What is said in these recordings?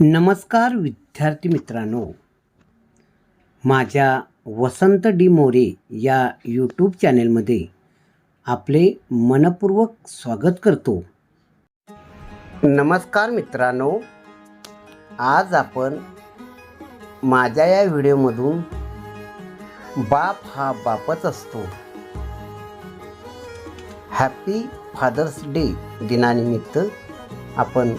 नमस्कार विद्यार्थी मित्रांनो. माझ्या वसंत डी मोरे या यूट्यूब चॅनेलमध्ये आपले मनपूर्वक स्वागत करतो. नमस्कार मित्रांनो. आज आपण माझ्या या व्हिडिओमधून बाप हा बापच असतो. हॅपी फादर्स डे दिनानिमित्त आपण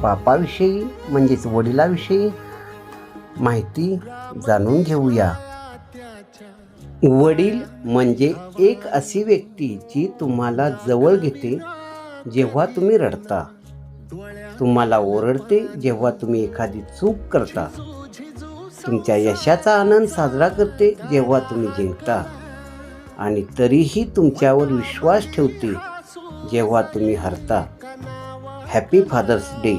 बापाविषयी म्हणजेच वडिलाविषयी माहिती जाणून घेऊया. वडील म्हणजे एक अशी व्यक्ती जी तुम्हाला जवळ घेते जेव्हा तुम्ही रडता. तुम्हाला ओरडते जेव्हा तुम्ही एखादी चूक करता. तुमच्या यशाचा आनंद साजरा करते जेव्हा तुम्ही जिंकता. आणि तरीही तुमच्यावर विश्वास ठेवते जेव्हा तुम्ही हरता. हॅपी फादर्स डे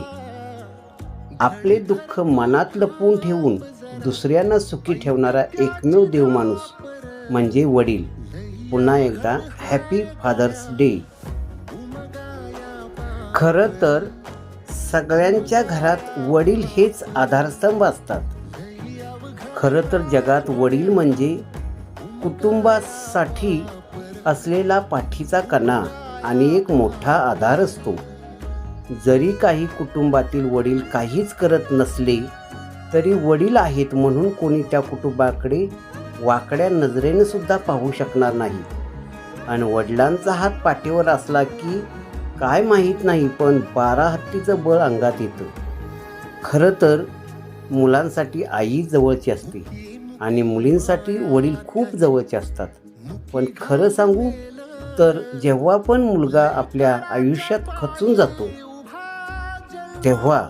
आपले दुःख मनात लपवून ठेवून दुसऱ्यांना सुखी ठेवणारा एकमेव देव माणूस म्हणजे वडील. पुन्हा एकदा हॅपी फादर्स डे खरं तर सगळ्यांच्या घरात वडील हेच आधारस्तंभ असतात. खरं तर जगात वडील म्हणजे कुटुंबासाठी असलेला पाठीचा कणा आणि एक मोठा आधार असतो. जरी काही कुटुंबातील वडील काहीच करत नसले तरी वडील आहेत म्हणून कोणी त्या कुटुंबाकडे वाकड्या नजरेने सुद्धा पाहू शकणार नाही. आणि वडिलांचा हात पाठीवर असला की काय माहीत नाही पण बारा हत्तीचं बळ अंगात येतं. खरं तर मुलांसाठी आई जवळची असते आणि मुलींसाठी वडील खूप जवळचे असतात. पण खरं सांगू तर जेव्हा पण मुलगा आपल्या आयुष्यात खचून जातो तेव्हा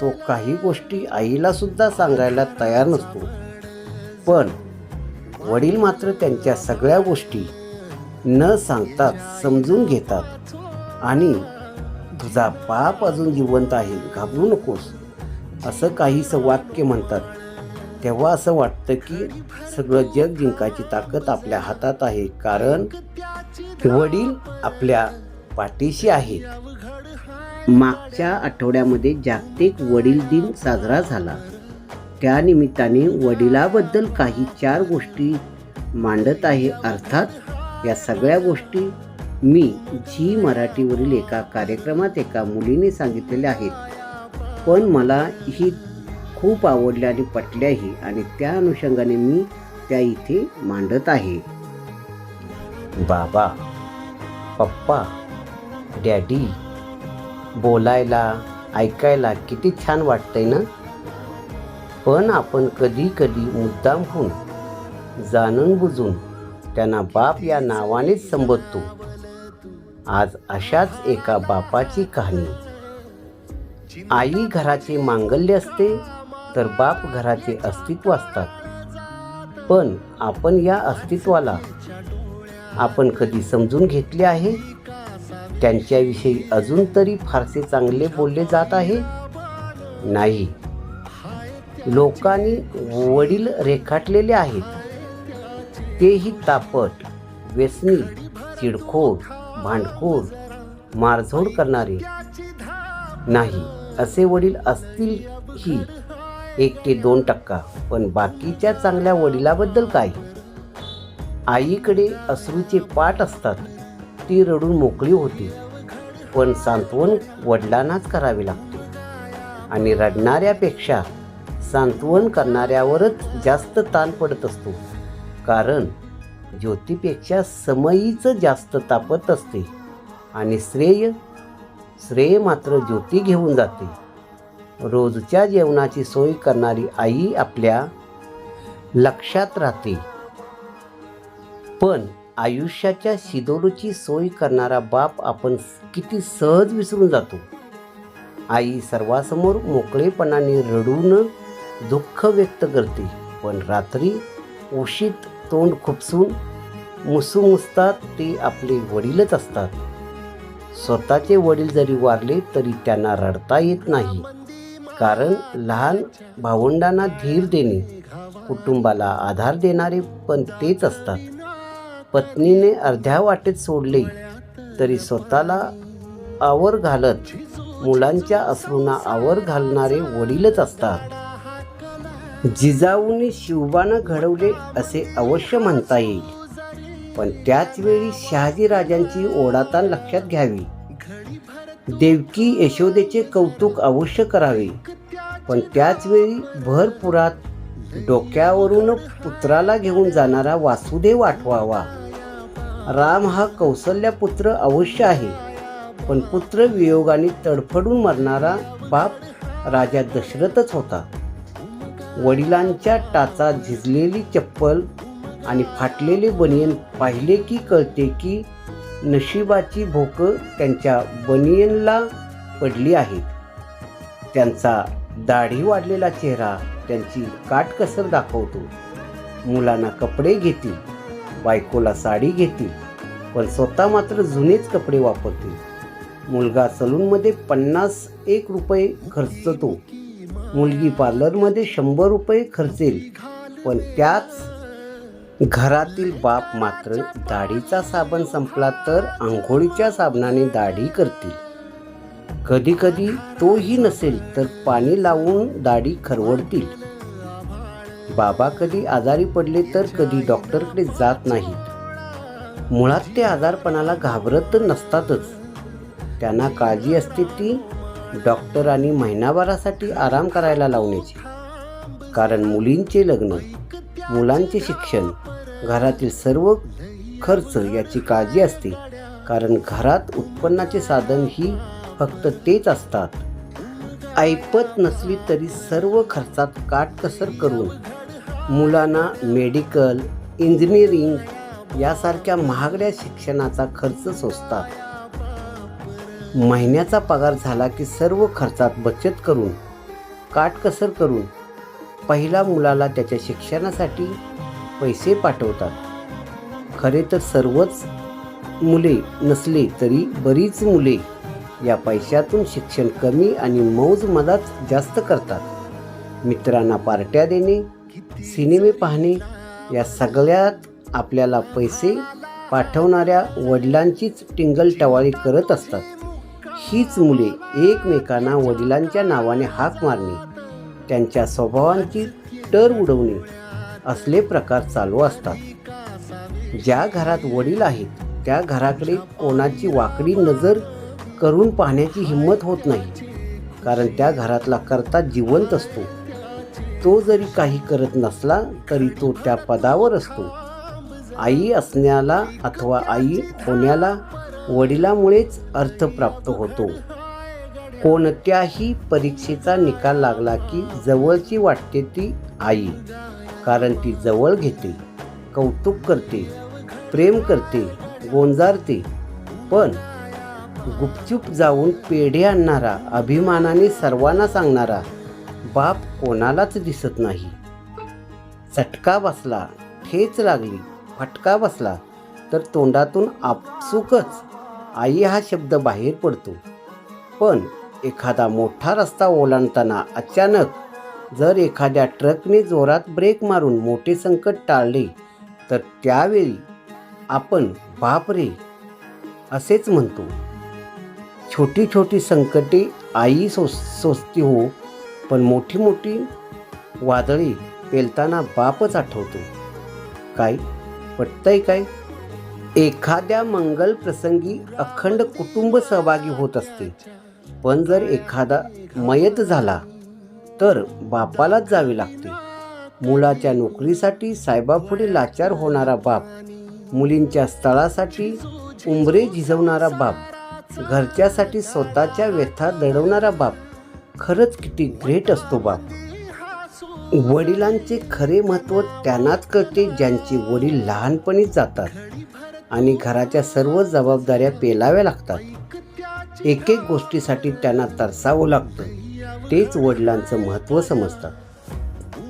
तो काही गोष्टी आईलासुद्धा सांगायला तयार नसतो. पण वडील मात्र त्यांच्या सगळ्या गोष्टी न सांगतात समजून घेतात आणि तुझा बाप अजून जिवंत आहे घाबरू नकोस असं काहीसं वाक्य म्हणतात. तेव्हा असं वाटतं की सगळं जग जिंकायची ताकद आपल्या हातात आहे कारण वडील आपल्या पाठीशी आहेत. मागच्या आठवड्यामध्ये जागतिक वडील दिन साजरा झाला. त्यानिमित्ताने वडिलाबद्दल काही चार गोष्टी मांडत आहे. अर्थात या सगळ्या गोष्टी मी झी मराठीवरील एका कार्यक्रमात एका मुलीने सांगितलेल्या आहेत. पण मला ही खूप आवडल्या आणि पटल्याही आणि त्या अनुषंगाने मी त्या इथे मांडत आहे. बाबा पप्पा डॅडी बोलायला ऐकायला किती छान वाटतंय ना? पण आपण कधी कधी मुद्दाम होऊन जाणून बुजून त्यांना बाप या नावानेच संबोधतो. आज अशाच एका बापाची कहाणी. आई घराचे मांगल्य असते तर बाप घराचे अस्तित्व असतात. पण आपण या अस्तित्वाला आपण कधी समजून घेतले आहे? त्यांच्याविषयी अजून तरी फारसे चांगले बोलले जात आहे? नाही. लोकांनी वडील रेखाटलेले आहेत. तेही तापट व्यसनी चिडखोड भांडखोड मारझोड करणारे. नाही असे वडील असतील ही एक ते दोन टक्का पण बाकीच्या चांगल्या वडिलाबद्दल काय? आईकडे अश्रूचे पाठ असतात. ती रडून मोकळी होती. पण सांत्वन वडिलांनाच करावे लागते. आणि रडणाऱ्यापेक्षा सांत्वन करणाऱ्यावरच जास्त ताण पडत असतो. कारण ज्योतीपेक्षा समयीचं जास्त तापत असते. आणि श्रेय श्रेय मात्र ज्योती घेऊन जाते. रोजच्या जेवणाची सोय करणारी आई आपल्या लक्षात राहते. पण आयुष्याच्या शिदोरूची सोय करणारा बाप आपण किती सहज विसरून जातो. आई सर्वासमोर मोकळेपणाने रडून दुःख व्यक्त करते पण रात्री उशीत तोंड खुपसून मुसूमुसतात ते आपले वडीलच असतात. स्वतःचे वडील जरी वारले तरी त्यांना रडता येत नाही. कारण लहान भावंडांना धीर देणे कुटुंबाला आधार देणारे पण तेच असतात. पत्नीने अर्ध्या वाटेत सोडले तरी स्वतःला आवर घालत मुलांच्या अश्रूंना आवर घालणारे वडीलच असतात. जिजाऊने शिवबानं घडवले असे अवश्य म्हणता येईल. पण त्याच वेळी शहाजीराजांची ओढाताण लक्षात घ्यावी. देवकी यशोदेचे कौतुक अवश्य करावे. पण त्याच वेळी भरपुरात डोक्यावरून पुत्राला घेऊन जाणारा वासुदेव आठवावा. राम हा कौशल्यापुत्र अवश्य आहे. पण पुत्र वियोगाने तडफडून मरणारा बाप राजा दशरथच होता. वडिलांच्या टाचा झिजलेली चप्पल आणि फाटलेले बनियन पाहिले की कळते की नशिबाची भोकं त्यांच्या बनियनला पडली आहे त्यांचा दाढी वाढलेला चेहरा त्यांची काटकसर दाखवतो. मुलांना कपडे घेतील. बायकोला साडी घेतील पण स्वतः मात्र जुनेच कपडे वापरतील. मुलगा सलूनमध्ये पन्नास एक रुपये खर्चतो. मुलगी पार्लरमध्ये शंभर रुपये खर्चेल पण त्याच घरातील बाप मात्र दाढीचा साबण संपला तर आंघोळीच्या साबणाने दाढी करतील. कधी कधी तोही नसेल तर पाणी लावून दाढी खरवडतील. बाबा कधी आजारी पडले तर कधी डॉक्टरकडे जात नाहीत. मुळात ते आजारपणाला घाबरत तर नसतातच. त्यांना काळजी असते ती डॉक्टर आणि महिनाभरासाठी आराम करायला लावण्याची. कारण मुलींचे लग्न मुलांचे शिक्षण घरातील सर्व खर्च याची काळजी असते. कारण घरात उत्पन्नाचे साधन ही फक्त तेच असतात. ऐपत नसली तरी सर्व खर्चात काटकसर करून मुलांना मेडिकल इंजिनिअरिंग यासारख्या महागड्या शिक्षणाचा खर्च सोसतात. महिन्याचा पगार झाला की सर्व खर्चात बचत करून काटकसर करून पहिल्या मुलाला त्याच्या शिक्षणासाठी पैसे पाठवतात. खरे तर सर्वच मुले नसले तरी बरीच मुले या पैशातून शिक्षण कमी आणि मौज मदात जास्त करतात. मित्रांना पार्ट्या देणे सिनेमे पाहणे या सगळ्यात आपल्याला पैसे पाठवणाऱ्या वडिलांचीच टिंगलटवाळी करत असतात. हीच मुले एकमेकांना वडिलांच्या नावाने हाक मारणे त्यांच्या स्वभावांची टर उडवणे असले प्रकार चालू असतात. ज्या घरात वडील आहेत त्या घराकडे कोणाची वाकडी नजर करून पाहण्याची हिंमत होत नाही कारण त्या घरातला करता जिवंत असतो. तो जरी काही करत नसला तरी तो त्या पदावर असतो. आई असण्याला अथवा आई होण्याला वडिलामुळेच अर्थ प्राप्त होतो. कोणत्याही परीक्षेचा निकाल लागला की जवळची वाटते ती आई कारण ती जवळ घेते कौतुक करते प्रेम करते गोंजारते. पण गुपचूप जाऊन पेढे आणणारा अभिमानाने सर्वांना सांगणारा बाप कोणालाच दिसत नाही. चटका बसला ठेच लागली फटका बसला तर तोंडातून आपसुकच आई हा शब्द बाहेर पडतो. पण एखादा मोठा रस्ता ओलांडताना अचानक जर एखाद्या ट्रकने जोरात ब्रेक मारून मोठे संकट टाळले तर त्यावेळी आपण बाप रे असेच म्हणतो. छोटी छोटी संकटे आई सो सोसती हो पण मोठी मोठी वादळी पेलताना बापच आठवतो. काय? पटतंय काय? एखाद्या मंगल प्रसंगी अखंड कुटुंब सहभागी होत असते. पण जर एखादा मयत झाला तर बापालाच जावे लागते. मुलाच्या नोकरीसाठी साहेबापुढे लाचार होणारा बाप मुलींच्या स्थळासाठी उंबरे झिजवणारा बाप घरच्यासाठी स्वतःच्या व्यथा दडवणारा बाप खरंच किती ग्रेट असतो बाप. वडिलांचे खरे महत्त्व त्यांनाच कळते ज्यांचे वडील लहानपणीच जातात आणि घराच्या सर्व जबाबदाऱ्या पेलाव्या लागतात. एक एक गोष्टीसाठी त्यांना तरसावं लागतं तेच वडिलांचं महत्त्व समजतात.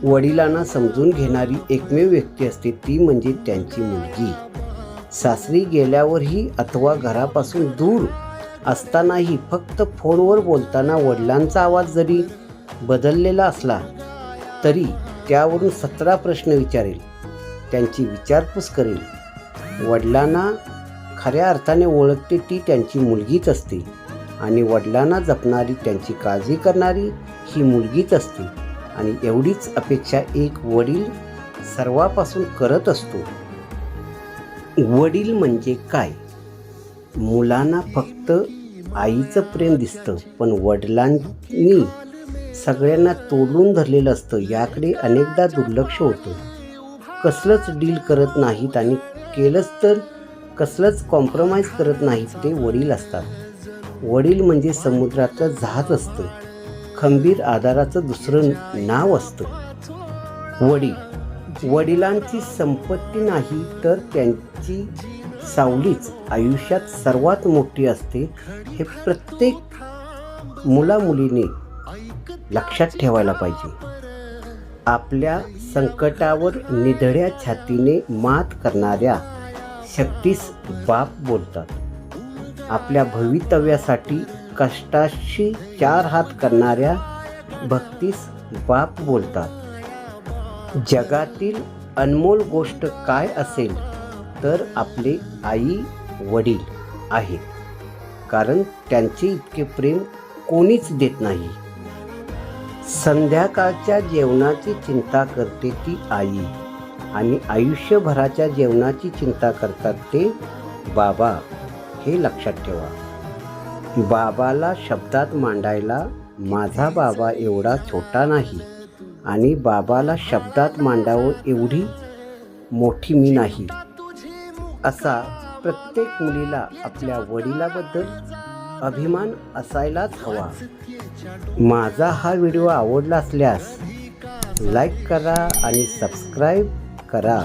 वडिलांना समजून घेणारी एकमेव व्यक्ती असते ती म्हणजे त्यांची मुलगी. सासरी गेल्यावरही अथवा घरापासून दूर असतानाही फक्त फोनवर बोलताना वडिलांचा आवाज जरी बदललेला असला तरी त्यावरून सतरा प्रश्न विचारेल. त्यांची विचारपूस करेल. वडिलांना खऱ्या अर्थाने ओळखते ती त्यांची मुलगीच असते आणि वडिलांना जपणारी त्यांची काळजी करणारी ही मुलगीच असते. आणि एवढीच अपेक्षा एक वडील सर्वापासून करत असतो. वडील म्हणजे काय? मुलांना फक्त आईचं प्रेम दिसतं पण वडिलांनी सगळ्यांना तोडून धरलेलं असतं. याकडे अनेकदा दुर्लक्ष होतं. कसलंच डील करत नाहीत आणि केलंच तर कसलंच कॉम्प्रोमाइज करत नाहीत ते वडील असतात. वडील म्हणजे समुद्रातलं जहाज असतं. खंबीर आधाराचं दुसरं नाव असतं. वडील. वडिलांची संपत्ती नाही तर त्यांची सावलीच आयुष्यात सर्वात मोठी असते हे प्रत्येक मुलामुलीने लक्षात ठेवायला पाहिजे. आपल्या संकटावर निधड्या छातीने मात करणाऱ्या शक्तीस बाप बोलतात. आपल्या भवितव्यासाठी कष्टाशी चार हात करणाऱ्या भक्तीस बाप बोलतात. जगातील अनमोल गोष्ट काय असेल तर आपले आई वडील आहेत. कारण त्यांचे इतके प्रेम कोणीच देत नाही. संध्याकाळच्या जेवणाची चिंता करते ती आई आणि आयुष्यभराच्या जेवणाची चिंता करतात ते बाबा हे लक्षात ठेवा. बाबाला शब्दात मांडायला माझा बाबा एवढा छोटा नाही आणि बाबाला शब्दात मांडावं एवढी मोठी मी नाही. असा प्रत्येक मुलीला आपल्या वडिलाबद्दल अभिमान असायलाच हवा. माझा हा व्हिडिओ आवडला असल्यास लाईक करा आणि सबस्क्राईब करा.